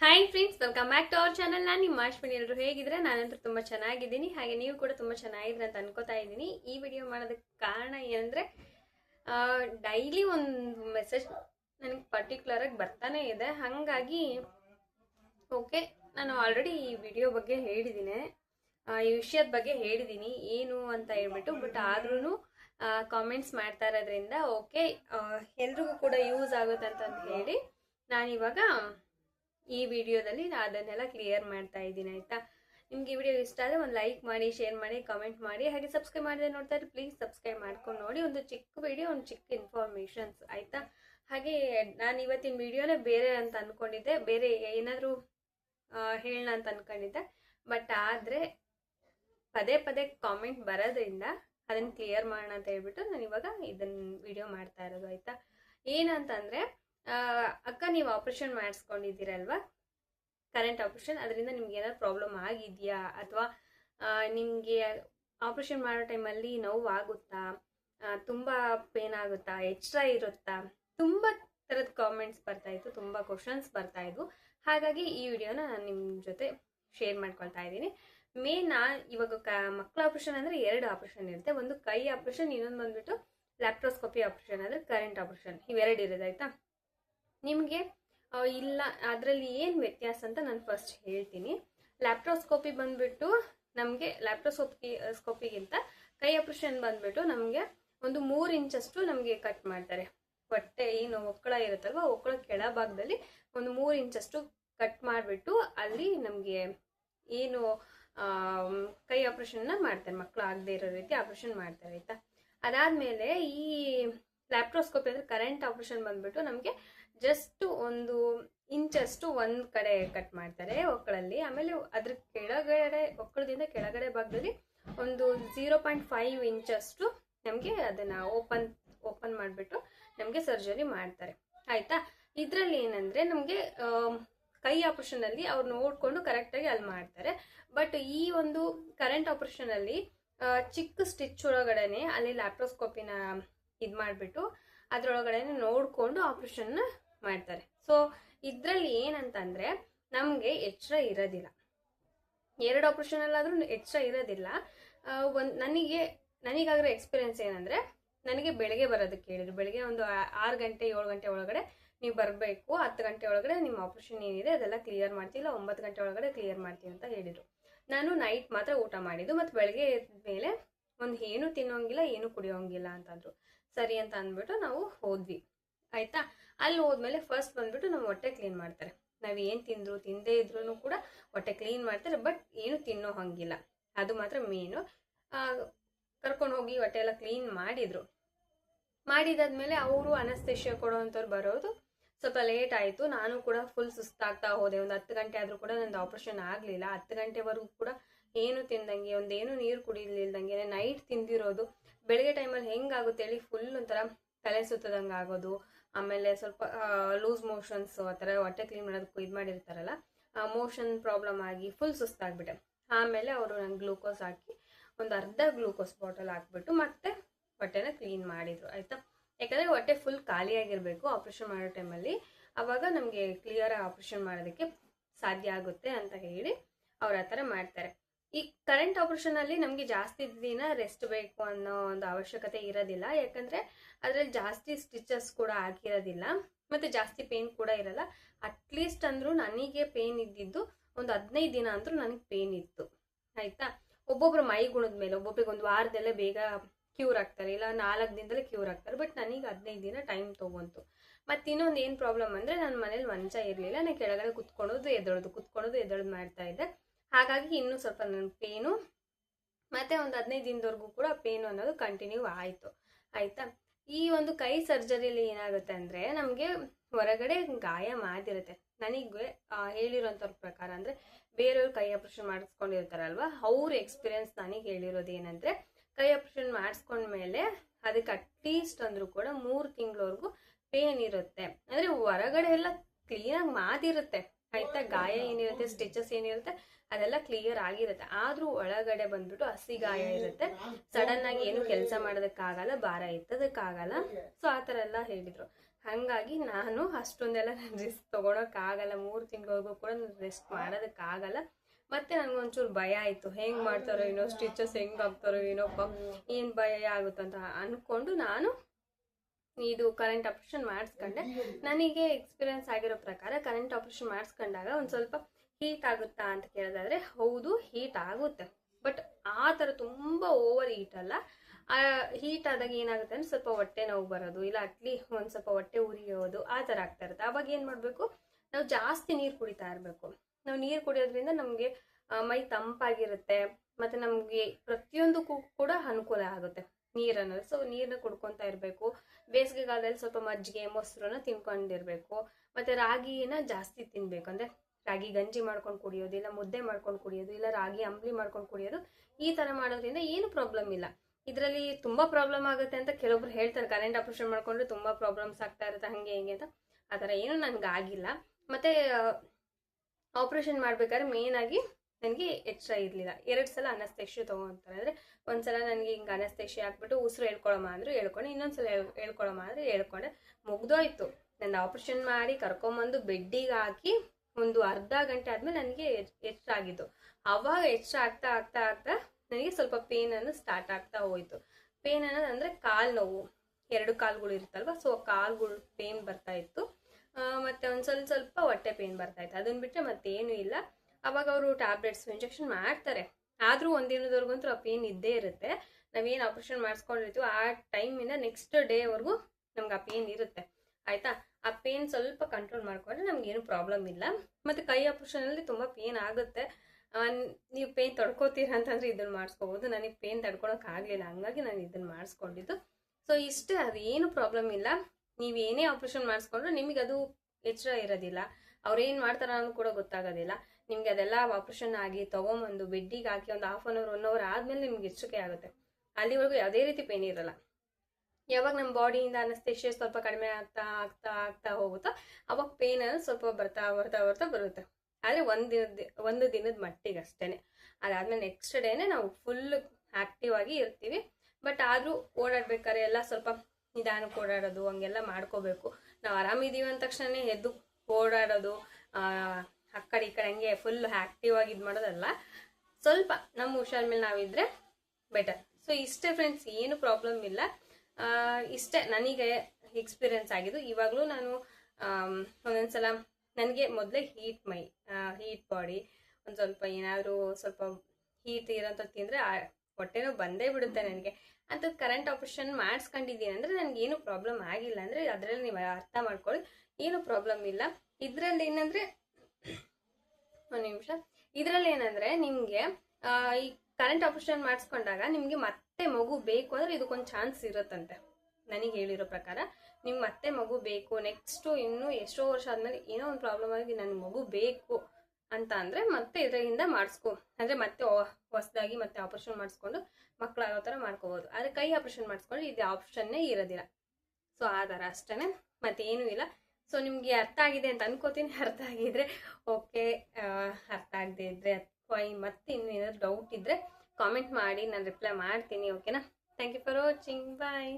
Hi friends welcome back to our channel ನಾನು ನಿಮ್ಮ ಅಶ್ವಿನಿ. ಎಲ್ಲರೂ ಹೇಗಿದ್ರೆ ನಾನಂತೂ ತುಂಬ ಚೆನ್ನಾಗಿದ್ದೀನಿ. ಹಾಗೆ ನೀವು ಕೂಡ ತುಂಬ ಚೆನ್ನಾಗಿದ್ರೆ ಅಂತ ಅನ್ಕೋತಾ ಇದ್ದೀನಿ. ಈ ವಿಡಿಯೋ ಮಾಡೋದಕ್ಕೆ ಕಾರಣ ಏನಂದರೆ ಡೈಲಿ ಒಂದು ಮೆಸೇಜ್ ನನಗೆ ಪರ್ಟಿಕ್ಯುಲರಾಗಿ ಬರ್ತಾನೆ ಇದೆ. ಹಾಗಾಗಿ ಓಕೆ ನಾನು ಆಲ್ರೆಡಿ ಈ ವಿಡಿಯೋ ಬಗ್ಗೆ ಹೇಳಿದ್ದೀನಿ. ಈ ವಿಷಯದ ಬಗ್ಗೆ ಹೇಳಿದ್ದೀನಿ. ಏನು ಅಂತ ಹೇಳ್ಬಿಟ್ಟು ಬಟ್ ಆದ್ರೂ ಕಾಮೆಂಟ್ಸ್ ಮಾಡ್ತಾ ಇರೋದ್ರಿಂದ ಓಕೆ ಎಲ್ರಿಗೂ ಕೂಡ ಯೂಸ್ ಆಗುತ್ತೆ ಅಂತ ಹೇಳಿ ನಾನಿವಾಗ ಈ ವಿಡಿಯೋದಲ್ಲಿ ನಾನು ಅದನ್ನೆಲ್ಲ ಕ್ಲಿಯರ್ ಮಾಡ್ತಾ ಇದ್ದೀನಿ, ಆಯಿತಾ? ನಿಮ್ಗೆ ಈ ವಿಡಿಯೋ ಇಷ್ಟ ಆದರೆ ಒಂದು ಲೈಕ್ ಮಾಡಿ ಶೇರ್ ಮಾಡಿ ಕಮೆಂಟ್ ಮಾಡಿ, ಹಾಗೆ ಸಬ್ಸ್ಕ್ರೈಬ್ ಮಾಡಿದ್ರೆ ನೋಡ್ತಾ ಇದ್ರೆ ಪ್ಲೀಸ್ ಸಬ್ಸ್ಕ್ರೈಬ್ ಮಾಡ್ಕೊಂಡು ನೋಡಿ, ಒಂದು ಚಿಕ್ಕ ವಿಡಿಯೋ ಒಂದು ಚಿಕ್ಕ ಇನ್ಫಾರ್ಮೇಷನ್ಸ್ ಆಯಿತಾ? ಹಾಗೆ ನಾನು ಇವತ್ತಿನ ವಿಡಿಯೋನೇ ಬೇರೆ ಅಂತ ಅಂದ್ಕೊಂಡಿದ್ದೆ ಬೇರೆ ಏನಾದರೂ ಹೇಳೋಣ ಅಂತ ಅಂದ್ಕೊಂಡಿದ್ದೆ ಬಟ್ ಆದರೆ ಪದೇ ಪದೇ ಕಾಮೆಂಟ್ ಬರೋದ್ರಿಂದ ಅದನ್ನು ಕ್ಲಿಯರ್ ಮಾಡೋಣ ಅಂತ ಹೇಳ್ಬಿಟ್ಟು ನಾನು ಇವಾಗ ಇದನ್ನ ವಿಡಿಯೋ ಮಾಡ್ತಾ ಇರೋದು, ಆಯಿತಾ? ಏನಂತಂದರೆ ಅಕ್ಕ, ನೀವು ಆಪರೇಷನ್ ಮಾಡಿಸ್ಕೊಂಡಿದ್ದೀರಲ್ವಾ? ಕರೆಂಟ್ ಆಪರೇಷನ್ ಅದರಿಂದ ನಿಮ್ಗೆ ಏನಾದ್ರು ಪ್ರಾಬ್ಲಮ್ ಆಗಿದೆಯಾ? ಅಥವಾ ನಿಮಗೆ ಆಪರೇಷನ್ ಮಾಡೋ ಟೈಮಲ್ಲಿ ನೋವು ಆಗುತ್ತಾ ತುಂಬ ಪೇನ್ ಆಗುತ್ತಾ? ಎಕ್ಸ್ಟ್ರಾ ಇರುತ್ತಾ? ತುಂಬ ಥರದ ಕಾಮೆಂಟ್ಸ್ ಬರ್ತಾ ಇತ್ತು, ತುಂಬ ಕ್ವಶನ್ಸ್ ಬರ್ತಾ ಇದ್ವು. ಹಾಗಾಗಿ ಈ ವಿಡಿಯೋನ ನಾನು ನಿಮ್ಮ ಜೊತೆ ಶೇರ್ ಮಾಡ್ಕೊಳ್ತಾ ಇದ್ದೀನಿ. ಮೇನ್ ಇವಾಗ ಕ ಮಕ್ಕಳ ಆಪರೇಷನ್ ಅಂದರೆ ಎರಡು ಆಪರೇಷನ್ ಇರುತ್ತೆ. ಒಂದು ಕೈ ಆಪರೇಷನ್ ಇನ್ನೊಂದು ಬಂದ್ಬಿಟ್ಟು ಲ್ಯಾಪ್ಟೋಸ್ಕೋಪಿ ಆಪರೇಷನ್ ಅಂದರೆ ಕರೆಂಟ್ ಆಪರೇಷನ್ ಇವೆರಡು ಇರೋದು ಆಯ್ತಾ? ನಿಮಗೆ ಇಲ್ಲ, ಅದರಲ್ಲಿ ಏನು ವ್ಯತ್ಯಾಸ ಅಂತ ನಾನು ಫಸ್ಟ್ ಹೇಳ್ತೀನಿ. ಲ್ಯಾಪ್ಟೋಸ್ಕೋಪಿ ಬಂದ್ಬಿಟ್ಟು ನಮಗೆ ಲ್ಯಾಪ್ಟೋಸ್ಕೋಪಿ ಸ್ಕೋಪಿಗಿಂತ ಕೈ ಆಪ್ರೇಷನ್ ಬಂದ್ಬಿಟ್ಟು ನಮಗೆ ಒಂದು ಮೂರು ಇಂಚಷ್ಟು ನಮಗೆ ಕಟ್ ಮಾಡ್ತಾರೆ. ಹೊಟ್ಟೆ, ಏನು, ಒಕ್ಕಳ ಇರುತ್ತಲ್ವ ಒಕ್ಕಳ ಕೆಳಭಾಗದಲ್ಲಿ ಒಂದು ಮೂರು ಇಂಚಷ್ಟು ಕಟ್ ಮಾಡಿಬಿಟ್ಟು ಅಲ್ಲಿ ನಮಗೆ ಏನು ಕೈ ಆಪ್ರೇಷನ್ನ ಮಾಡ್ತಾರೆ. ಮಕ್ಕಳು ಆಗದೆ ಇರೋ ರೀತಿ ಆಪ್ರೇಷನ್ ಮಾಡ್ತಾರೆ, ಆಯಿತಾ? ಅದಾದಮೇಲೆ ಈ ಲ್ಯಾಪ್ಟೋಸ್ಕೋಪಿ ಅಂದರೆ ಕರೆಂಟ್ ಆಪ್ರೇಷನ್ ಬಂದ್ಬಿಟ್ಟು ನಮಗೆ ಜಸ್ಟ್ ಒಂದು ಇಂಚಷ್ಟು ಒಂದು ಕಡೆ ಕಟ್ ಮಾಡ್ತಾರೆ ಒಕ್ಕಳಲ್ಲಿ. ಆಮೇಲೆ ಅದ್ರ ಕೆಳಗಡೆ, ಒಕ್ಕಳದಿಂದ ಕೆಳಗಡೆ ಭಾಗದಲ್ಲಿ ಒಂದು ಝೀರೋ ಪಾಯಿಂಟ್ ಫೈವ್ ಇಂಚಷ್ಟು ನಮಗೆ ಅದನ್ನು ಓಪನ್ ಓಪನ್ ಮಾಡಿಬಿಟ್ಟು ನಮಗೆ ಸರ್ಜರಿ ಮಾಡ್ತಾರೆ. ಆಯಿತಾ? ಇದರಲ್ಲಿ ಏನಂದರೆ ನಮಗೆ ಕೈ ಆಪರೇಷನಲ್ಲಿ ಅವ್ರು ನೋಡಿಕೊಂಡು ಕರೆಕ್ಟಾಗಿ ಅಲ್ಲಿ ಮಾಡ್ತಾರೆ. ಬಟ್ ಈ ಒಂದು ಕರೆಂಟ್ ಆಪರೇಷನಲ್ಲಿ ಚಿಕ್ಕ ಸ್ಟಿಚ್ ಒಳಗಡೆನೆ ಅಲ್ಲಿ ಲ್ಯಾಪ್ಟೋಸ್ಕೋಪಿನ ಇದು ಮಾಡಿಬಿಟ್ಟು ಅದರೊಳಗಡೆ ನೋಡಿಕೊಂಡು ಆಪರೇಷನ್ನ ಮಾಡ್ತಾರೆ. ಸೊ ಇದರಲ್ಲಿ ಏನಂತಂದ್ರೆ ನಮಗೆ ಎಚ್ಚರ ಇರೋದಿಲ್ಲ. ಎರಡು ಆಪ್ರೇಷನಲ್ಲಾದ್ರೂ ಎಚ್ಚರ ಇರೋದಿಲ್ಲ. ಒಂದು ನನಗೆ, ನನಗಾಗಿರೋ ಎಕ್ಸ್ಪೀರಿಯನ್ಸ್ ಏನಂದ್ರೆ ನನಗೆ ಬೆಳಗ್ಗೆ ಬರೋದಕ್ಕೆ ಹೇಳಿದ್ರು ಬೆಳಗ್ಗೆ ಒಂದು ಆರು ಗಂಟೆ, ಏಳು ಗಂಟೆ ಒಳಗಡೆ ನೀವು ಬರಬೇಕು, ಹತ್ತು ಗಂಟೆ ಒಳಗಡೆ ನಿಮ್ಮ ಆಪ್ರೇಷನ್ ಏನಿದೆ ಅದೆಲ್ಲ ಕ್ಲಿಯರ್ ಮಾಡ್ತೀವಿ ಇಲ್ಲ ಒಂಬತ್ತು ಗಂಟೆ ಒಳಗಡೆ ಕ್ಲಿಯರ್ ಮಾಡ್ತೀವಿ ಅಂತ ಹೇಳಿದರು. ನಾನು ನೈಟ್ ಮಾತ್ರ ಊಟ ಮಾಡಿದ್ದು, ಮತ್ತು ಬೆಳಗ್ಗೆ ಮೇಲೆ ಒಂದು ಏನು ತಿನ್ನೋಂಗಿಲ್ಲ, ಏನು ಕುಡಿಯೋಂಗಿಲ್ಲ ಅಂತಂದರು. ಸರಿ ಅಂತ ಅಂದ್ಬಿಟ್ಟು ನಾವು ಹೋದ್ವಿ. ಆಯ್ತಾ? ಅಲ್ಲಿ ಹೋದ್ಮೇಲೆ ಫಸ್ಟ್ ಬಂದ್ಬಿಟ್ಟು ನಮ್ಮ ಹೊಟ್ಟೆ ಕ್ಲೀನ್ ಮಾಡ್ತಾರೆ. ನಾವು ಏನು ತಿಂದ್ರು, ತಿಂದೇ ಇದ್ರೂ ಕೂಡ ಹೊಟ್ಟೆ ಕ್ಲೀನ್ ಮಾಡ್ತಾರೆ ಬಟ್ ಏನು ತಿನ್ನೋ ಹಂಗಿಲ್ಲ. ಅದು ಮಾತ್ರ ಮೇನು ಕರ್ಕೊಂಡು ಹೋಗಿ ಹೊಟ್ಟೆ ಎಲ್ಲ ಕ್ಲೀನ್ ಮಾಡಿದ್ರು. ಮಾಡಿದಾದ್ಮೇಲೆ ಅವರು ಅನಸ್ತೇಶಿಯ ಕೊಡೋವಂಥವ್ರು ಬರೋದು ಸ್ವಲ್ಪ ಲೇಟ್ ಆಯಿತು. ನಾನು ಕೂಡ ಫುಲ್ ಸುಸ್ತಾಗ್ತಾ ಹೋದೆ. ಒಂದು ಹತ್ತು ಗಂಟೆ ಆದರೂ ಕೂಡ ನಂದು ಆಪ್ರೇಷನ್ ಆಗಲಿಲ್ಲ. ಹತ್ತು ಗಂಟೆವರೆಗೂ ಕೂಡ ಏನು ತಿಂದಂಗೆ, ಒಂದೇನು ನೀರು ಕುಡಿಲಿಲ್ದಂಗೆ ನೈಟ್ ತಿಂದಿರೋದು. ಬೆಳಗ್ಗೆ ಟೈಮಲ್ಲಿ ಹೆಂಗಾಗುತ್ತೆ ಹೇಳಿ ಫುಲ್ ಒಂಥರ ತಲೆ ಸುತ್ತದಂಗೆ ಆಗೋದು ಆಮೇಲೆ ಸ್ವಲ್ಪ ಲೂಸ್ ಮೋಷನ್ಸ್ ಆ ಥರ ಹೊಟ್ಟೆ ಕ್ಲೀನ್ ಮಾಡೋದಕ್ಕೂ ಇದು ಮಾಡಿರ್ತಾರಲ್ಲ ಮೋಷನ್ ಪ್ರಾಬ್ಲಮ್ ಆಗಿ ಫುಲ್ ಸುಸ್ತಾಗ್ಬಿಟ್ಟೆ. ಆಮೇಲೆ ಅವರು ನಂಗೆ ಗ್ಲೂಕೋಸ್ ಹಾಕಿ ಒಂದು ಅರ್ಧ ಗ್ಲೂಕೋಸ್ ಬಾಟಲ್ ಹಾಕ್ಬಿಟ್ಟು ಮತ್ತೆ ಹೊಟ್ಟೆನ ಕ್ಲೀನ್ ಮಾಡಿದ್ರು, ಆಯಿತಾ? ಯಾಕಂದರೆ ಹೊಟ್ಟೆ ಫುಲ್ ಖಾಲಿಯಾಗಿರಬೇಕು ಆಪ್ರೇಷನ್ ಮಾಡೋ ಟೈಮಲ್ಲಿ ಆವಾಗ ನಮಗೆ ಕ್ಲಿಯರ್ ಆಪ್ರೇಷನ್ ಮಾಡೋದಕ್ಕೆ ಸಾಧ್ಯ ಆಗುತ್ತೆ ಅಂತ ಹೇಳಿ ಅವ್ರು ಆ ಥರ ಮಾಡ್ತಾರೆ. ಈ ಕರೆಂಟ್ ಆಪ್ರೇಷನಲ್ಲಿ ನಮಗೆ ಜಾಸ್ತಿ ದಿನ ರೆಸ್ಟ್ ಬೇಕು ಅನ್ನೋ ಒಂದು ಅವಶ್ಯಕತೆ ಇರೋದಿಲ್ಲ. ಯಾಕಂದರೆ ಅದರಲ್ಲಿ ಜಾಸ್ತಿ ಸ್ಟಿಚಸ್ ಕೂಡ ಹಾಕಿರೋದಿಲ್ಲ ಮತ್ತು ಜಾಸ್ತಿ ಪೇನ್ ಕೂಡ ಇರಲ್ಲ. ಅಟ್ಲೀಸ್ಟ್ ಅಂದರೂ ನನಗೆ ಪೇನ್ ಇದ್ದಿದ್ದು ಒಂದು ಹದಿನೈದು ದಿನ ಅಂದ್ರು ನನಗೆ ಪೇನ್ ಇತ್ತು. ಆಯಿತಾ? ಒಬ್ಬೊಬ್ಬರು ಮೈ ಗುಣದ ಮೇಲೆ, ಒಬ್ಬೊಬ್ರಿಗೆ ಒಂದು ವಾರದಲ್ಲೇ ಬೇಗ ಕ್ಯೂರ್ ಆಗ್ತಾರೆ. ಇಲ್ಲ ನಾಲ್ಕು ದಿನದಲ್ಲೇ ಕ್ಯೂರ್ ಆಗ್ತಾರೆ. ಬಟ್ ನನಗೆ ಹದಿನೈದು ದಿನ ಟೈಮ್ ತೊಗೊಂತು. ಮತ್ತು ಇನ್ನೊಂದು ಏನು ಪ್ರಾಬ್ಲಮ್ ಅಂದರೆ ನನ್ನ ಮನೇಲಿ ಮಂಚ ಇರಲಿಲ್ಲ. ನಾನು ಕೆಳಗಡೆ ಕುತ್ಕೊಳ್ಳೋದು ಎದ್ದೊಳೋದು ಕುತ್ಕೊಳ್ಳೋದು ಎದ್ದೊಳದು ಮಾಡ್ತಾ ಇದ್ದೆ. ಹಾಗಾಗಿ ಇನ್ನೂ ಸ್ವಲ್ಪ ನನ್ನ ಪೇನು, ಮತ್ತು ಒಂದು ಹದಿನೈದು ದಿನದವರೆಗೂ ಕೂಡ ಪೇನು ಅನ್ನೋದು ಕಂಟಿನ್ಯೂ ಆಯಿತು. ಆಯಿತಾ? ಈ ಒಂದು ಕೈ ಸರ್ಜರಿಲಿ ಏನಾಗುತ್ತೆ ಅಂದರೆ ನಮಗೆ ಹೊರಗಡೆ ಗಾಯ ಮಾಡಿರುತ್ತೆ ನನಗೆ ಹೇಳಿರೋಂಥವ್ರ ಪ್ರಕಾರ ಅಂದರೆ ಬೇರೆಯವ್ರು ಕೈ ಆಪ್ರೇಷನ್ ಮಾಡಿಸ್ಕೊಂಡಿರ್ತಾರಲ್ವ, ಅವ್ರ ಎಕ್ಸ್ಪೀರಿಯನ್ಸ್ ನನಗೆ ಹೇಳಿರೋದು ಏನಂದರೆ, ಕೈ ಆಪ್ರೇಷನ್ ಮಾಡಿಸ್ಕೊಂಡ್ಮೇಲೆ ಅದಕ್ಕೆ ಅಟ್ಲೀಸ್ಟ್ ಅಂದರೂ ಕೂಡ ಮೂರು ತಿಂಗಳವರೆಗೂ ಪೇನ್ ಇರುತ್ತೆ. ಅಂದರೆ ಹೊರಗಡೆ ಎಲ್ಲ ಕ್ಲೀನಾಗಿ ಮಾದಿರುತ್ತೆ. ಆಯ್ತಾ ಗಾಯ ಏನಿರುತ್ತೆ ಸ್ಟಿಚಸ್ ಏನಿರುತ್ತೆ, ಅದೆಲ್ಲ ಕ್ಲಿಯರ್ ಆಗಿರುತ್ತೆ. ಆದ್ರೂ ಒಳಗಡೆ ಬಂದ್ಬಿಟ್ಟು ಹಸಿ ಗಾಯ ಇರುತ್ತೆ. ಸಡನ್ ಆಗಿ ಏನು ಕೆಲಸ ಮಾಡೋದಕ್ಕಾಗಲ್ಲ, ಭಾರ ಎತ್ತದಕ್ಕಾಗಲ್ಲ. ಸೊ ಆ ಥರ ಎಲ್ಲ ಹೇಳಿದ್ರು. ಹಾಗಾಗಿ ನಾನು ಅಷ್ಟೊಂದೆಲ್ಲ ನಾನು ರಿಸ್ಕ್ ತೊಗೊಳಕ್ಕಾಗಲ್ಲ. ಮೂರು ತಿಂಗಳವರೆಗೂ ಕೂಡ ನಾನು ರೆಸ್ಟ್ ಮಾಡೋದಕ್ಕಾಗಲ್ಲ. ಮತ್ತೆ ನನಗೆ ಒಂಚೂರು ಭಯ ಆಯಿತು. ಹೆಂಗೆ ಮಾಡ್ತಾರೋ ಏನೋ ಸ್ಟಿಚಸ್ ಹೆಂಗ್ ಆಗ್ತಾರೋ ಏನೋ ಏನು ಭಯ ಆಗುತ್ತಂತ ಅಂದ್ಕೊಂಡು ನಾನು ಇದು ಕರೆಂಟ್ ಆಪ್ರೇಷನ್ ಮಾಡಿಸ್ಕೊಂಡೆ. ನನಗೆ ಎಕ್ಸ್ಪೀರಿಯನ್ಸ್ ಆಗಿರೋ ಪ್ರಕಾರ ಕರೆಂಟ್ ಆಪ್ರೇಷನ್ ಮಾಡಿಸ್ಕೊಂಡಾಗ ಒಂದು ಸ್ವಲ್ಪ ಹೀಟ್ ಆಗುತ್ತಾ ಅಂತ ಕೇಳೋದಾದ್ರೆ ಹೌದು ಹೀಟ್ ಆಗುತ್ತೆ. ಬಟ್ ಆ ಥರ ತುಂಬ ಓವರ್ ಹೀಟ್ ಅಲ್ಲ. ಹೀಟ್ ಆದಾಗ ಏನಾಗುತ್ತೆ ಅಂದ್ರೆ ಸ್ವಲ್ಪ ಹೊಟ್ಟೆ ನೋವು ಬರೋದು, ಇಲ್ಲ ಅಟ್ಲಿ ಒಂದು ಸ್ವಲ್ಪ ಹೊಟ್ಟೆ ಉರಿಯೋದು, ಆ ಥರ ಆಗ್ತಾ ಇರುತ್ತೆ. ಆವಾಗ ಏನು ಮಾಡಬೇಕು? ನಾವು ಜಾಸ್ತಿ ನೀರು ಕುಡಿತಾ ಇರಬೇಕು. ನಾವು ನೀರು ಕುಡಿಯೋದ್ರಿಂದ ನಮಗೆ ಮೈ ತಂಪಾಗಿರುತ್ತೆ, ಮತ್ತು ನಮಗೆ ಪ್ರತಿಯೊಂದಕ್ಕೂ ಕೂಡ ಅನುಕೂಲ ಆಗುತ್ತೆ. ನೀರನ್ನು ಸೊ ನೀರನ್ನ ಕುಡ್ಕೊತಾ ಇರಬೇಕು. ಬೇಸಿಗೆಗಾಲದಲ್ಲಿ ಸ್ವಲ್ಪ ಮಜ್ಜಿಗೆ, ಮೊಸರನ್ನ ತಿನ್ಕೊಂಡಿರ್ಬೇಕು. ಮತ್ತು ರಾಗಿನ ಜಾಸ್ತಿ ತಿನ್ನಬೇಕು ಅಂದರೆ ರಾಗಿ ಗಂಜಿ ಮಾಡ್ಕೊಂಡು ಕುಡಿಯೋದು, ಇಲ್ಲ ಮುದ್ದೆ ಮಾಡ್ಕೊಂಡು ಕುಡಿಯೋದು, ಇಲ್ಲ ರಾಗಿ ಅಂಬ್ಲಿ ಮಾಡ್ಕೊಂಡು ಕುಡಿಯೋದು, ಈ ಥರ ಮಾಡೋದ್ರಿಂದ ಏನು ಪ್ರಾಬ್ಲಮ್ ಇಲ್ಲ. ಇದರಲ್ಲಿ ತುಂಬ ಪ್ರಾಬ್ಲಮ್ ಆಗುತ್ತೆ ಅಂತ ಕೆಲವೊಬ್ರು ಹೇಳ್ತಾರೆ. ಕರೆಂಟ್ ಆಪರೇಷನ್ ಮಾಡ್ಕೊಂಡ್ರೆ ತುಂಬ ಪ್ರಾಬ್ಲಮ್ಸ್ ಆಗ್ತಾ ಇರುತ್ತೆ, ಹಾಗೆ ಹೆಂಗೆ ಅಂತ. ಆ ಥರ ಏನು ನನಗೆ ಆಗಿಲ್ಲ. ಮತ್ತು ಆಪ್ರೇಷನ್ ಮಾಡ್ಬೇಕಾದ್ರೆ ಮೇಯ್ನಾಗಿ ನನಗೆ ಎಚ್ಚರ ಇರಲಿಲ್ಲ. ಎರಡು ಸಲ ಅನಸ್ತೇಷಿಯ ತೊಗೊತಾರೆ. ಅಂದರೆ ಒಂದ್ಸಲ ನನಗೆ ಹಿಂಗೆ ಅನಸ್ತೇಷಿಯ ಹಾಕ್ಬಿಟ್ಟು ಉಸಿರು ಹೇಳ್ಕೊಳಮ್ಮ ಅಂದರು ಹೇಳ್ಕೊಂಡು. ಇನ್ನೊಂದ್ಸಲ ಸಲ ಹೇಳ್ಕೊಳಮ್ಮ ಅಂದರೆ ಹೇಳ್ಕೊಂಡೆ. ಮುಗ್ದೋಯ್ತು. ನನ್ನ ಆಪ್ರೇಷನ್ ಮಾಡಿ ಕರ್ಕೊಂಬಂದು ಬೆಡ್ಡಿಗೆ ಹಾಕಿ ಒಂದು ಅರ್ಧ ಗಂಟೆ ಆದಮೇಲೆ ನನಗೆ ಎಚ್ಚರ ಆಗಿತ್ತು ಆವಾಗ ಎಚ್ಚರ ಆಗ್ತಾ ಆಗ್ತಾ ಆಗ್ತಾ ನನಗೆ ಸ್ವಲ್ಪ ಪೇನ್ ಅನ್ನು ಸ್ಟಾರ್ಟ್ ಆಗ್ತಾ ಹೋಯಿತು. ಪೇನ್ ಅನ್ನೋದು ಅಂದರೆ ಕಾಲು ನೋವು. ಎರಡು ಕಾಲುಗಳು ಇರುತ್ತಲ್ವ? ಸೊ ಕಾಲುಗಳು ಪೇನ್ ಬರ್ತಾ ಇತ್ತು. ಮತ್ತೆ ಒಂದು ಸ್ವಲ್ಪ ಸ್ವಲ್ಪ ಹೊಟ್ಟೆ ಪೇನ್ ಬರ್ತಾ ಇತ್ತು. ಅದನ್ನ ಬಿಟ್ಟರೆ ಮತ್ತೇನು ಇಲ್ಲ. ಅವಾಗ ಅವರು ಟ್ಯಾಬ್ಲೆಟ್ಸ್ ಇಂಜೆಕ್ಷನ್ ಮಾಡ್ತಾರೆ. ಆದರೂ ಒಂದಿನದವರೆಗಂತೂ ಆ ಪೇನ್ ಇದ್ದೇ ಇರುತ್ತೆ. ನಾವೇನು ಆಪ್ರೇಷನ್ ಮಾಡಿಸ್ಕೊಂಡಿರ್ತೀವೋ ಆ ಟೈಮಿಂದ ನೆಕ್ಸ್ಟ್ ಡೇವರೆಗೂ ನಮ್ಗೆ ಆ ಪೇನ್ ಇರುತ್ತೆ. ಆಯಿತಾ? ಆ ಪೇನ್ ಸ್ವಲ್ಪ ಕಂಟ್ರೋಲ್ ಮಾಡಿಕೊಂಡ್ರೆ ನಮ್ಗೆ ಏನು ಪ್ರಾಬ್ಲಮ್ ಇಲ್ಲ. ಮತ್ತು ಕೈ ಆಪ್ರೇಷನಲ್ಲಿ ತುಂಬ ಪೇನ್ ಆಗುತ್ತೆ. ನೀವು ಪೇನ್ ತಡ್ಕೋತೀರ ಅಂತಂದ್ರೆ ಇದನ್ನು ಮಾಡಿಸ್ಕೋಬೋದು. ನನಗೆ ಪೇನ್ ತಡ್ಕೊಳಕ್ಕೆ ಆಗಲಿಲ್ಲ. ಹಂಗಾಗಿ ನಾನು ಇದನ್ನು ಮಾಡಿಸ್ಕೊಂಡಿದ್ದು. ಸೊ ಇಷ್ಟೇ ಅದೇನು ಪ್ರಾಬ್ಲಮ್ ಇಲ್ಲ. ನೀವು ಏನೇ ಆಪ್ರೇಷನ್ ಮಾಡಿಸ್ಕೊಂಡ್ರೆ ನಿಮಗೆ ಅದು ಎಚ್ಚರ ಇರೋದಿಲ್ಲ. ಅವ್ರು ಏನು ಮಾಡ್ತಾರ ಅನ್ನೋದು ಕೂಡ ಗೊತ್ತಾಗೋದಿಲ್ಲ. ನಿಮ್ಗೆ ಅದೆಲ್ಲ ಆಪ್ರೇಷನ್ ಆಗಿ ತೊಗೊಂಬಂದು ಬೆಡ್ಡಿಗೆ ಹಾಕಿ ಒಂದು half an hour one hour ಆದಮೇಲೆ ನಿಮ್ಗೆ ಎಚ್ಚರಿಕೆ ಆಗುತ್ತೆ. ಅಲ್ಲಿವರೆಗೂ ಯಾವುದೇ ರೀತಿ ಪೇನ್ ಇರಲ್ಲ. ಯಾವಾಗ ನಮ್ಮ ಬಾಡಿಯಿಂದ ಅನಸ್ತೇಷಿಯ ಸ್ವಲ್ಪ ಕಡಿಮೆ ಆಗ್ತಾ ಆಗ್ತಾ ಆಗ್ತಾ ಹೋಗುತ್ತೋ ಅವಾಗ ಪೇನ್ ಸ್ವಲ್ಪ ಬರ್ತಾ ಬರ್ತಾ ಬರ್ತಾ ಬರುತ್ತೆ. ಆದರೆ ಒಂದು ದಿನದ ಒಂದು ದಿನದ ಮಟ್ಟಿಗೆ ಅಷ್ಟೇ ಅದಾದ್ಮೇಲೆ ನೆಕ್ಸ್ಟ್ ಡೇನೆ ನಾವು ಫುಲ್ ಆಕ್ಟಿವ್ ಆಗಿ ಇರ್ತೀವಿ. ಬಟ್ ಆದರೂ ಓಡಾಡ್ಬೇಕಾದ್ರೆ ಎಲ್ಲ ಸ್ವಲ್ಪ ನಿಧಾನಕ್ಕೆ ಓಡಾಡೋದು, ಹಂಗೆಲ್ಲ ಮಾಡ್ಕೋಬೇಕು. ನಾವು ಆರಾಮಿದ್ದೀವಿ ಅಂದ ತಕ್ಷಣ ಎದ್ದು ಓಡಾಡೋದು ಆ, ಕಡೆ ಈ ಕಡೆ ಹಂಗೆ ಫುಲ್ ಆಕ್ಟಿವ್ ಆಗಿ ಇದು ಮಾಡೋದಲ್ಲ ಸ್ವಲ್ಪ ನಮ್ಮ ಹುಷಾರ್ ಮೇಲೆ ನಾವಿದ್ರೆ ಬೆಟರ್ ಸೊ ಇಷ್ಟೇ ಫ್ರೆಂಡ್ಸ್ ಏನು ಪ್ರಾಬ್ಲಮ್ ಇಲ್ಲ. ಇಷ್ಟೇ ನನಗೆ ಎಕ್ಸ್ಪೀರಿಯನ್ಸ್ ಆಗಿದ್ದು. ಇವಾಗಲೂ ನಾನು ಒಂದೊಂದು ಒಂದೊಂದ್ಸಲ ನನಗೆ ಮೊದಲೇ ಹೀಟ್ ಮೈ ಹೀಟ್ ಬಾಡಿ ಒಂದು ಸ್ವಲ್ಪ ಏನಾದರೂ ಸ್ವಲ್ಪ ಹೀಟ್ ಇರೋಂಥ ತಿಂದರೆ ಹೊಟ್ಟೆನೂ ಬಂದೇ ಬಿಡುತ್ತೆ ನನಗೆ. ಅಂತ ಕರೆಂಟ್ ಆಪರೇಷನ್ ಮಾಡಿಸ್ಕೊಂಡಿದ್ದೀನಿ ಅಂದರೆ ನನಗೇನು ಪ್ರಾಬ್ಲಮ್ ಆಗಿಲ್ಲ ಅಂದರೆ ಅದರಲ್ಲಿ ನೀವು ಅರ್ಥ ಮಾಡ್ಕೊಳ್ಳಿ. ಏನು ಪ್ರಾಬ್ಲಮ್ ಇಲ್ಲ. ಇದರಲ್ಲಿ ಏನಂದರೆ ಒಂದು ನಿಮಿಷ. ಇದರಲ್ಲಿ ಏನಂದ್ರೆ ನಿಮಗೆ ಈ ಕರೆಂಟ್ ಆಪರೇಷನ್ ಮಾಡಿಸ್ಕೊಂಡಾಗ ನಿಮಗೆ ಮತ್ತೆ ಮಗು ಬೇಕು ಅಂದ್ರೆ ಇದಕ್ಕೊಂದು ಚಾನ್ಸ್ ಇರುತ್ತಂತೆ. ನನಗೆ ಹೇಳಿರೋ ಪ್ರಕಾರ ನಿಮ್ಗೆ ಮತ್ತೆ ಮಗು ಬೇಕು ನೆಕ್ಸ್ಟು ಇನ್ನೂ ಎಷ್ಟೋ ವರ್ಷ ಆದಮೇಲೆ ಏನೋ ಒಂದು ಪ್ರಾಬ್ಲಮ್ ಆಗಿ ನನಗೆ ಮಗು ಬೇಕು ಅಂತ ಅಂದರೆ ಮತ್ತೆ ಇದರಿಂದ ಮಾಡಿಸ್ಕೊ. ಅಂದರೆ ಮತ್ತೆ ಹೊಸದಾಗಿ ಮತ್ತೆ ಆಪರೇಷನ್ ಮಾಡಿಸ್ಕೊಂಡು ಮಕ್ಕಳಾಗೋ ಥರ ಮಾಡ್ಕೋಬೋದು. ಆದರೆ ಕೈ ಆಪರೇಷನ್ ಮಾಡಿಸ್ಕೊಂಡು ಇದು ಆಪ್ಷನ್ನೇ ಇರೋದಿಲ್ಲ. ಸೊ ಆ ಥರ ಅಷ್ಟೇ ಮತ್ತೇನೂ ಇಲ್ಲ. ಸೊ ನಿಮಗೆ ಅರ್ಥ ಆಗಿದೆ ಅಂತ ಅನ್ಕೋತೀನಿ. ಅರ್ಥ ಆಗಿದ್ರೆ ಓಕೆ ಅರ್ಥ ಆಗದೆ ಇದ್ರೆ ಅಥವಾ ಮತ್ತೆ ಇನ್ನೂ ಏನಾದ್ರು ಡೌಟ್ ಇದ್ದರೆ ಕಾಮೆಂಟ್ ಮಾಡಿ, ನಾನು ರಿಪ್ಲೈ ಮಾಡ್ತೀನಿ ಓಕೆನಾ thank you for watching bye